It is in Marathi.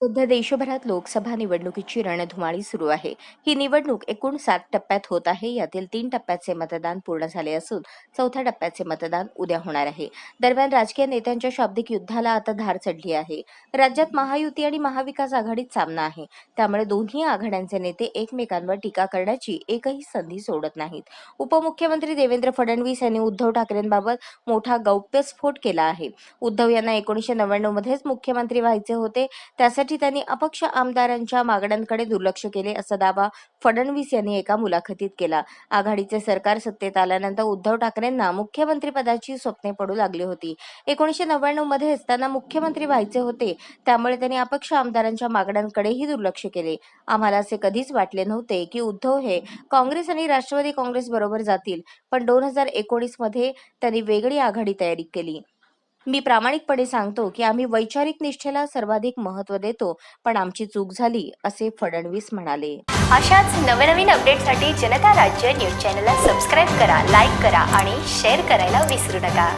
सध्या देशभरात लोकसभा निवडणुकीची रणधुमाळी सुरू आहे. ही निवडणूक एकूण सात टप्प्यात होत आहे. यातील तीन टप्प्याचे मतदान पूर्ण झाले असून चौथ्या टप्प्याचे मतदान उद्या होणार आहे. दरम्यान राजकीय नेत्यांच्या शाब्दिक युद्धाला आता धार चढली आहे. राज्यात महायुती आणि महाविकास आघाडीत सामना आहे. त्यामुळे दोन्ही आघाड्यांचे नेते एकमेकांवर टीका करण्याची एकही संधी सोडत नाहीत. उपमुख्यमंत्री देवेंद्र फडणवीस यांनी उद्धव ठाकरेंबाबत मोठा गौप्यस्फोट केला आहे. उद्धव यांना एकोणीसशे नव्याण्णव मध्येच मुख्यमंत्री व्हायचे होते. त्यासाठी त्यांनी अपक्ष आमदारांच्या मागण्यांकडे दुर्लक्ष केले असा दावा फडणवीस यांनी एका मुलाखतीत केला. आघाडीचे सरकार सत्तेत आल्यानंतर उद्धव ठाकरेंना मुख्यमंत्रीपदाची स्वप्ने पडू लागली होती. एकोणीशे नव्याण्णव मध्येच त्यांना मुख्यमंत्री व्हायचे होते. त्यामुळे त्यांनी अपक्ष आमदारांच्या मागण्यांकडेही दुर्लक्ष केले. आम्हाला असे कधीच वाटले नव्हते की उद्धव हे काँग्रेस आणि राष्ट्रवादी काँग्रेस बरोबर जातील. पण दोन हजार एकोणीसमध्ये त्यांनी वेगळी आघाडी तयारी केली. मी प्रामाणिकपणे सांगतो की आम्ही वैचारिक निष्ठेला सर्वाधिक महत्त्व देतो पण आमची चूक झाली असे फडणवीस म्हणाले. अशाच नवनवीन अपडेटसाठी जनता राज्य न्यूज चॅनलला सबस्क्राईब करा लाईक करा आणि शेअर करायला विसरू नका.